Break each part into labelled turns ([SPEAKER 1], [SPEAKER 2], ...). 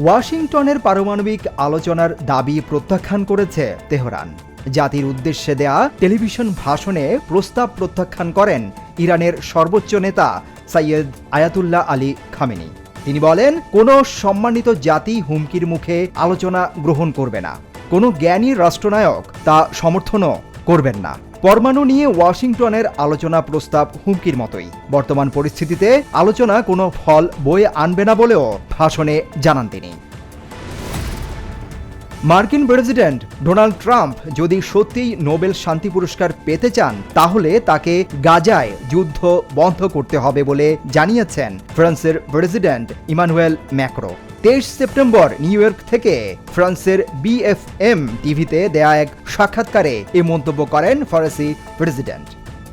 [SPEAKER 1] ওয়াশিংটনের পারমাণবিক আলোচনার দাবি প্রত্যাখ্যান করেছে তেহরান। জাতির উদ্দেশ্যে দেয়া টেলিভিশন ভাষণে প্রস্তাব প্রত্যাখ্যান করেন ইরানের সর্বোচ্চ নেতা সৈয়দ আয়াতুল্লাহ আলী খামেনি। তিনি বলেন, কোনো সম্মানিত জাতি হুমকির মুখে আলোচনা গ্রহণ করবে না। কোনো জ্ঞানী রাষ্ট্রনায়ক তা সমর্থনও করবেন না। পরমাণু নিয়ে ওয়াশিংটনের আলোচনা প্রস্তাব হুমকির মতোই। বর্তমান পরিস্থিতিতে আলোচনা কোনো ফল বয়ে আনবে না বলেও ভাষণে জানান তিনি। মার্কিন প্রেসিডেন্ট ডোনাল্ড ট্রাম্প যদি সত্যিই নোবেল শান্তি পুরস্কার পেতে চান, তাহলে তাকে গাজায় যুদ্ধ বন্ধ করতে হবে বলে জানিয়েছেন ফ্রান্সের প্রেসিডেন্ট ইমানুয়েল ম্যাক্রো। তেইশ সেপ্টেম্বর নিউ ইয়র্ক থেকে ফ্রান্সের বিএফএম টিভিতে দেয়া এক সাক্ষাৎকারে এ মন্তব্য করেন ফরাসি প্রেসিডেন্ট।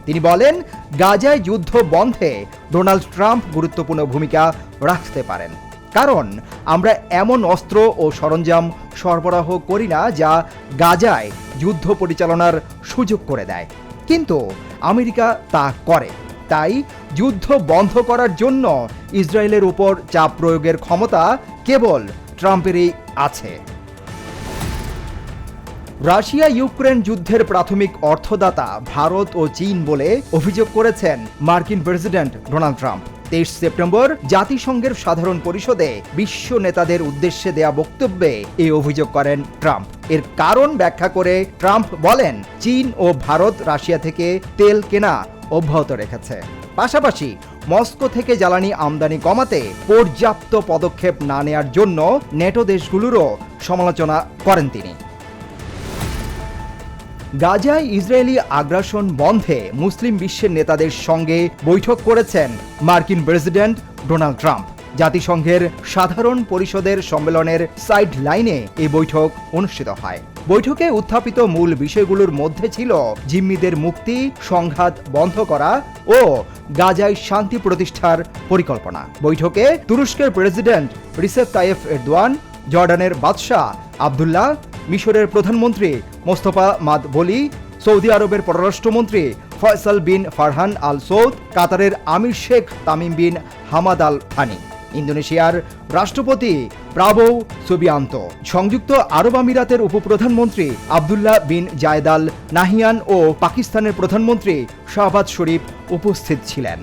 [SPEAKER 1] তিনি বলেন, গাজায় যুদ্ধ বন্ধে ডোনাল্ড ট্রাম্প গুরুত্বপূর্ণ ভূমিকা রাখতে পারেন। কারণ আমরা এমন অস্ত্র ও সরঞ্জাম সরবরাহ করি না যা গাজায় যুদ্ধ পরিচালনার সুযোগ করে দেয়। কিন্তু আমেরিকা তা করে। তাই যুদ্ধ বন্ধ করার জন্য ইসরায়েলের উপর চাপ প্রয়োগের ক্ষমতা কেবল ট্রাম্পেরই আছে। রাশিয়া ইউক্রেন যুদ্ধের প্রাথমিক অর্থদাতা ভারত ও চীন বলে অভিযোগ করেছেন মার্কিন প্রেসিডেন্ট ডোনাল্ড ট্রাম্প। তেইশ সেপ্টেম্বর জাতিসংঘের সাধারণ পরিষদে বিশ্ব নেতাদের উদ্দেশ্যে দেয়া বক্তব্যে এই অভিযোগ করেন ট্রাম্প। এর কারণ ব্যাখ্যা করে ট্রাম্প বলেন, চীন ও ভারত রাশিয়া থেকে তেল কেনা অব্যাহত রেখেছে। পাশাপাশি, মস্কো থেকে জ্বালানি আমদানি কমাতে পর্যাপ্ত পদক্ষেপ না নেয়ার জন্য নেটো দেশগুলোরও সমালোচনা করেন তিনি। গাজায় ইসরায়েলি আগ্রাসন বন্ধে মুসলিম বিশ্বের নেতাদের সঙ্গে বৈঠক করেছেন মার্কিন প্রেসিডেন্ট ডোনাল্ড ট্রাম্প। জাতিসংঘের সাধারণ পরিষদের সম্মেলনের সাইড লাইনে এই বৈঠক অনুষ্ঠিত হয়। বৈঠকে উত্থাপিত মূল বিষয়গুলোর মধ্যে ছিল জিম্মিদের মুক্তি, সংঘাত বন্ধ করা ও গাজায় শান্তি প্রতিষ্ঠার পরিকল্পনা। বৈঠকে তুরস্কের প্রেসিডেন্ট রিসেপ তাইফ এরদোয়ান, জর্ডানের বাদশাহ আবদুল্লাহ মিশরের প্রধানমন্ত্রী মোস্তফা মাদ বলি, সৌদি আরবের পররাষ্ট্রমন্ত্রী ফয়সাল বিন ফারহান আল সৌদ, কাতারের আমির Sheikh Tamim bin Hamad Al Thani ইন্দোনেশিয়ার রাষ্ট্রপতি প্রাবো সুবিয়ান্ত। সংযুক্ত আরব আমিরাতের উপপ্রধানমন্ত্রী আবদুল্লাহ বিন জায়দাল নাহিয়ান ও পাকিস্তানের প্রধানমন্ত্রী শাহবাজ শরীফ উপস্থিত ছিলেন।